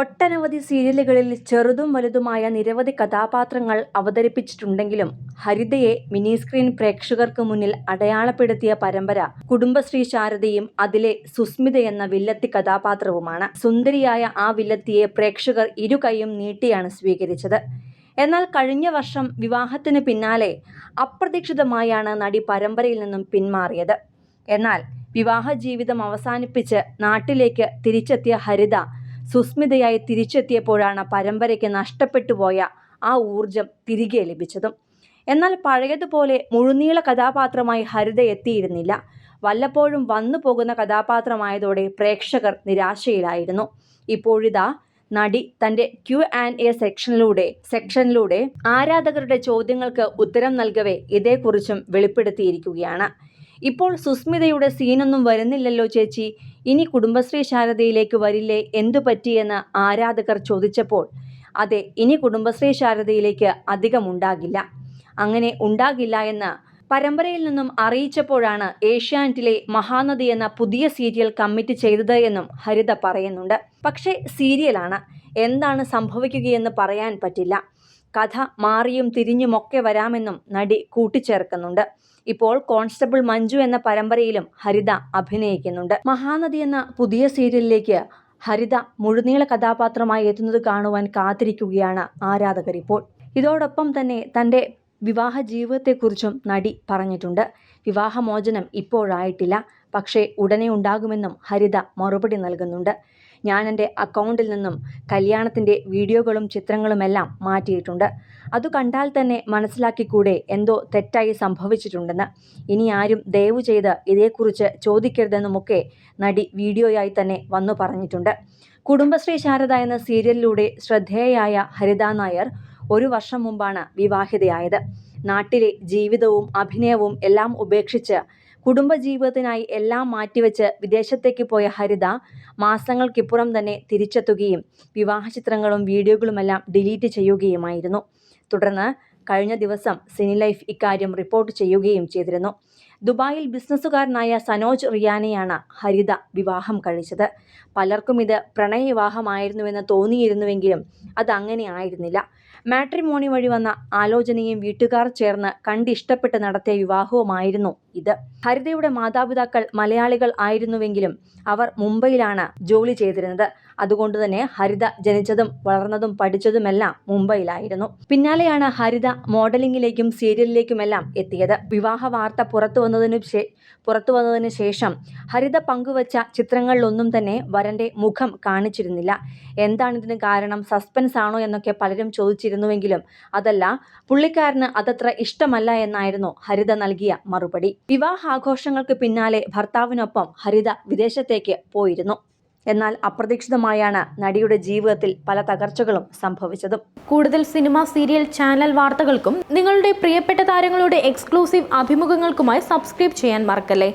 ഒട്ടനവധി സീരിയലുകളിൽ ചെറുതും വലുതുമായ നിരവധി കഥാപാത്രങ്ങൾ അവതരിപ്പിച്ചിട്ടുണ്ടെങ്കിലും ഹരിതയെ മിനി സ്ക്രീൻ പ്രേക്ഷകർക്ക് മുന്നിൽ അടയാളപ്പെടുത്തിയ പരമ്പര കുടുംബശ്രീ ശാരദയും അതിലെ സുസ്മിത എന്ന വില്ലത്തി കഥാപാത്രവുമാണ്. സുന്ദരിയായ ആ വില്ലത്തിയെ പ്രേക്ഷകർ ഇരു കൈയും നീട്ടിയാണ് സ്വീകരിച്ചത്. എന്നാൽ കഴിഞ്ഞ വർഷം വിവാഹത്തിന് പിന്നാലെ അപ്രതീക്ഷിതമായാണ് നടി പരമ്പരയിൽ നിന്നും പിന്മാറിയത്. എന്നാൽ വിവാഹ ജീവിതം അവസാനിപ്പിച്ച് നാട്ടിലേക്ക് തിരിച്ചെത്തിയ ഹരിത സുസ്മിതയായി തിരിച്ചെത്തിയപ്പോഴാണ് പരമ്പരയ്ക്ക് നഷ്ടപ്പെട്ടു പോയ ആ ഊർജം തിരികെ ലഭിച്ചതും. എന്നാൽ പഴയതുപോലെ മുഴുനീള കഥാപാത്രമായി ഹരിത എത്തിയിരുന്നില്ല. വല്ലപ്പോഴും വന്നു പോകുന്ന കഥാപാത്രമായതോടെ പ്രേക്ഷകർ നിരാശയിലായിരുന്നു. ഇപ്പോഴിതാ നടി തന്റെ ക്യു ആൻഡ് എ സെക്ഷനിലൂടെ സെക്ഷനിലൂടെ ആരാധകരുടെ ചോദ്യങ്ങൾക്ക് ഉത്തരം നൽകവേ ഇതേക്കുറിച്ചും വെളിപ്പെടുത്തിയിരിക്കുകയാണ്. ഇപ്പോൾ സുസ്മിതയുടെ സീനൊന്നും വരുന്നില്ലല്ലോ ചേച്ചി. ഇനി കുടുംബശ്രീ ശാരദയിലേക്ക് വരില്ലേ? എന്തു പറ്റിയെന്ന് ആരാധകർ ചോദിച്ചപ്പോൾ അതെ ഇനി കുടുംബശ്രീ ശാരദയിലേക്ക് അധികം ഉണ്ടാകില്ല അങ്ങനെ ഉണ്ടാകില്ല എന്ന് പരമ്പരയിൽ നിന്നും അറിയിച്ചപ്പോഴാണ് ഏഷ്യാനെറ്റിലെ മഹാനദി എന്ന പുതിയ സീരിയൽ കമ്മിറ്റ് ചെയ്തത് എന്നും ഹരിത പറയുന്നുണ്ട്. പക്ഷേ സീരിയലാണ്. എന്താണ് സംഭവിക്കുകയെന്ന് പറയാൻ പറ്റില്ല. കഥ മാറിയും തിരിഞ്ഞുമൊക്കെ വരാമെന്നും നടി കൂട്ടിച്ചേർക്കുന്നുണ്ട്. ഇപ്പോൾ കോൺസ്റ്റബിൾ മഞ്ജു എന്ന പരമ്പരയിലും ഹരിത അഭിനയിക്കുന്നുണ്ട്. മഹാനദി എന്ന പുതിയ സീരിയലിലേക്ക് ഹരിത മുഴുനീള കഥാപാത്രമായി എത്തുന്നത് കാണുവാൻ കാത്തിരിക്കുകയാണ് ആരാധകർ ഇപ്പോൾ. ഇതോടൊപ്പം തന്നെ തന്റെ വിവാഹ ജീവിതത്തെക്കുറിച്ചും നടി പറഞ്ഞിട്ടുണ്ട്. വിവാഹമോചനം ഇപ്പോഴായിട്ടില്ല. പക്ഷേ ഉടനെ ഉണ്ടാകുമെന്നും ഹരിത മറുപടി നൽകുന്നുണ്ട്. ഞാൻ എന്റെ അക്കൗണ്ടിൽ നിന്നും കല്യാണത്തിന്റെ വീഡിയോകളും ചിത്രങ്ങളുമെല്ലാം മാറ്റിയിട്ടുണ്ട്. അത് കണ്ടാൽ തന്നെ മനസ്സിലാക്കിക്കൂടെ എന്തോ തെറ്റായി സംഭവിച്ചിട്ടുണ്ടെന്ന്. ഇനി ആരും ദയവ് ചെയ്ത് ഇതേക്കുറിച്ച് ചോദിക്കരുതെന്നുമൊക്കെ നടി വീഡിയോയായി തന്നെ വന്നു പറഞ്ഞിട്ടുണ്ട്. കുടുംബശ്രീ ശാരദ എന്ന സീരിയലിലൂടെ ശ്രദ്ധേയയായ ഹരിത നായർ ഒരു വർഷം മുമ്പാണ് വിവാഹിതയായത്. നാട്ടിലെ ജീവിതവും അഭിനയവും എല്ലാം ഉപേക്ഷിച്ച് കുടുംബജീവിതത്തിനായി എല്ലാം മാറ്റിവെച്ച് വിദേശത്തേക്ക് പോയ ഹരിത മാസങ്ങൾക്കിപ്പുറം തന്നെ തിരിച്ചെത്തുകയും വിവാഹ ചിത്രങ്ങളും വീഡിയോകളുമെല്ലാം ഡിലീറ്റ് ചെയ്യുകയുമായിരുന്നു. തുടർന്ന് കഴിഞ്ഞ ദിവസം സിനി ലൈഫ് ഇക്കാര്യം റിപ്പോർട്ട് ചെയ്യുകയും ചെയ്തിരുന്നു. ദുബായിൽ ബിസിനസ്സുകാരനായ സനോജ് റിയാനെയാണ് ഹരിത വിവാഹം കഴിച്ചത്. പലർക്കും ഇത് പ്രണയവിവാഹമായിരുന്നുവെന്ന് തോന്നിയിരുന്നുവെങ്കിലും അങ്ങനെ ആയിരുന്നില്ല. മാട്രിമോണി വഴി വന്ന ആലോചനയും വീട്ടുകാർ ചേർന്ന് കണ്ടിഷ്ടപ്പെട്ട് നടത്തിയ വിവാഹവുമായിരുന്നു ഇത്. ഹരിതയുടെ മാതാപിതാക്കൾ മലയാളികൾ ആയിരുന്നുവെങ്കിലും അവർ മുംബൈയിലാണ് ജോലി ചെയ്തിരുന്നത്. അതുകൊണ്ട് തന്നെ ഹരിത ജനിച്ചതും വളർന്നതും പഠിച്ചതുമെല്ലാം മുംബൈയിലായിരുന്നു. പിന്നാലെയാണ് ഹരിത മോഡലിംഗിലേക്കും സീരിയലിലേക്കുമെല്ലാം എത്തിയത്. വിവാഹ വാർത്ത പുറത്തു വന്നതിനു പുറത്തു വന്നതിന് ശേഷം ഹരിത പങ്കുവച്ച ചിത്രങ്ങളിലൊന്നും തന്നെ വരന്റെ മുഖം കാണിച്ചിരുന്നില്ല. എന്താണ് ഇതിന് കാരണം? സസ്പെൻസ് ആണോ എന്നൊക്കെ പലരും ചോദിച്ചിരുന്നുവെങ്കിലും അതല്ല പുള്ളിക്കാരന് അതത്ര ഇഷ്ടമല്ല എന്നായിരുന്നു ഹരിത നൽകിയ മറുപടി. വിവാഹാഘോഷങ്ങൾക്ക് പിന്നാലെ ഭർത്താവിനൊപ്പം ഹരിത വിദേശത്തേക്ക് പോയിരുന്നു. എന്നാൽ അപ്രതീക്ഷിതമായാണ് നടിയുടെ ജീവിതത്തിൽ പല തകർച്ചകളും സംഭവിച്ചതും. കൂടുതൽ സിനിമ സീരിയൽ ചാനൽ വാർത്തകൾക്കും നിങ്ങളുടെ പ്രിയപ്പെട്ട താരങ്ങളുടെ എക്സ്ക്ലൂസീവ് അഭിമുഖങ്ങൾക്കുമായി സബ്സ്ക്രൈബ് ചെയ്യാൻ മറക്കല്ലേ?